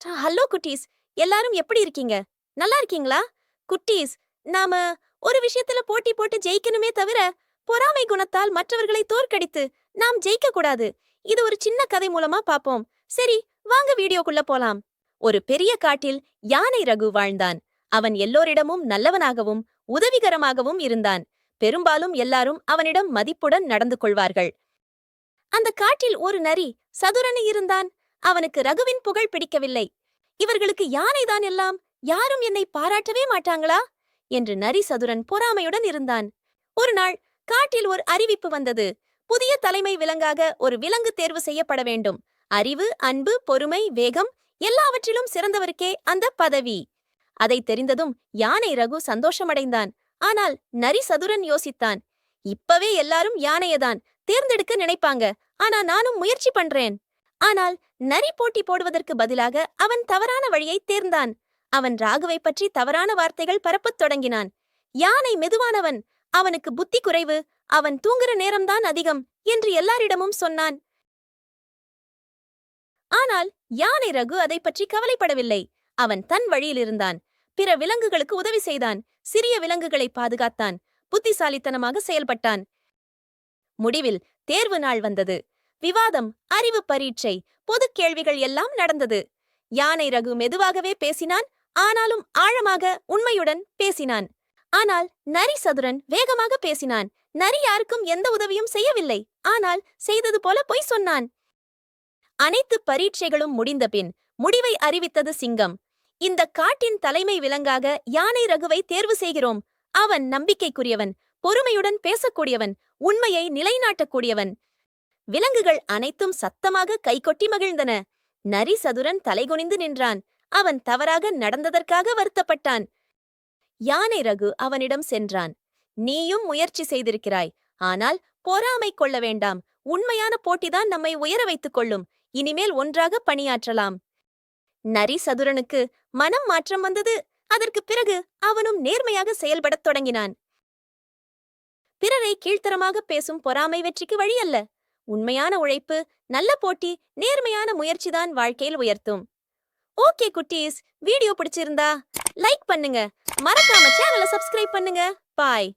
Hello குட்டீஸ். எல்லாரும் எப்படி இருக்கீங்க? நல்லா இருக்கீங்களா? குட்டீஸ் நாம ஒரு விஷயத்துல போட்டி போட்டு ஜெயிக்கணுமே தவிர பொறாமை குணத்தால் மற்றவர்களை தோற்கடித்து நாம் ஜெயிக்க கூடாது. இது ஒரு சின்ன கதை மூலமா பாப்போம். சரி வாங்க வீடியோக்குள்ள போலாம். ஒரு பெரிய காட்டில் யானை ரகு வாழ்ந்தான். அவன் எல்லோரிடமும் நல்லவனாகவும் உதவிகரமாகவும் இருந்தான். பெரும்பாலும் எல்லாரும் அவனிடம் மதிப்புடன் நடந்து கொள்வார்கள். அந்த காட்டில் ஒரு நரி சதுரனு இருந்தான். அவனுக்கு ரகுவின் புகழ் பிடிக்கவில்லை. இவர்களுக்கு யானைதான் எல்லாம்? யாரும் என்னை பாராட்டவே மாட்டாங்களா? என்று நரி சதுரன் பொறாமையுடன் இருந்தான். ஒரு நாள் காட்டில் ஒரு அறிவிப்பு வந்தது. புதிய தலைமை விலங்காக ஒரு விலங்கு தேர்வு செய்யப்பட வேண்டும். அறிவு அன்பு பொறுமை வேகம் எல்லாவற்றிலும் சிறந்தவருக்கே அந்த பதவி. அதை தெரிந்ததும் யானை ரகு சந்தோஷமடைந்தான். ஆனால் நரி சதுரன் யோசித்தான். இப்பவே எல்லாரும் யானையதான் தேர்ந்தெடுக்க நினைப்பாங்க. ஆனா நானும் முயற்சி பண்றேன். ஆனால் நரி போட்டி போடுவதற்கு பதிலாக அவன் தவறான வழியை தேர்ந்தான். அவன் ராகுவை பற்றி தவறான வார்த்தைகள் பரப்பத் தொடங்கினான். யானை மெதுவானவன் அவனுக்கு புத்தி குறைவு அவன் தூங்குற நேரம்தான் அதிகம் என்று எல்லாரிடமும் சொன்னான். ஆனால் யானை ரகு அதை பற்றி கவலைப்படவில்லை. அவன் தன் வழியில் இருந்தான். பிற விலங்குகளுக்கு உதவி செய்தான். சிறிய விலங்குகளை பாதுகாத்தான். புத்திசாலித்தனமாக செயல்பட்டான். முடிவில் தேர்வு நாள் வந்தது. விவாதம் அறிவு பரீட்சை பொதுக் கேள்விகள் எல்லாம் நடந்தது. யானை ரகு மெதுவாகவே பேசினான் ஆனாலும் ஆழமாக உண்மையுடன் பேசினான். ஆனால் நரி சதுரன் வேகமாக பேசினான் நரி யாருக்கும் எந்த உதவியும் செய்யவில்லை ஆனால் செய்தது போல பொய் சொன்னான். அனைத்து பரீட்சைகளும் முடிந்தபின் முடிவை அறிவித்தது சிங்கம். இந்த காட்டின் தலைமை விலங்காக யானை ரகுவை தேர்வு செய்கிறோம். அவன் நம்பிக்கைக்குரியவன் பொறுமையுடன் பேசக்கூடியவன் உண்மையை நிலைநாட்டக்கூடியவன். விலங்குகள் அனைத்தும் சத்தமாக கைகொட்டி மகிழ்ந்தன. நரி சதுரன் தலைகுனிந்து நின்றான். அவன் தவறாக நடந்ததற்காக வருத்தப்பட்டான். யானை ரகு அவனிடம் சென்றான். நீயும் முயற்சி செய்திருக்கிறாய். ஆனால் பொறாமை கொள்ள வேண்டாம். உண்மையான போட்டிதான் நம்மை உயர வைத்துக் கொள்ளும். இனிமேல் ஒன்றாக பணியாற்றலாம். நரி சதுரனுக்கு மனம் மாற்றம் வந்தது. அதற்குப் பிறகு அவனும் நேர்மையாக செயல்படத் தொடங்கினான். பிறரை கீழ்த்தரமாக பேசும் பொறாமை வெற்றிக்கு வழியல்ல. உண்மையான உழைப்பு நல்ல போட்டி நேர்மையான முயற்சிதான் வாழ்க்கையில் உயர்த்தும். ஓகே குட்டீஸ் வீடியோ பிடிச்சிருந்தா லைக் பண்ணுங்க. மறக்காம சேனலை சப்ஸ்கிரைப் பண்ணுங்க. பாய்.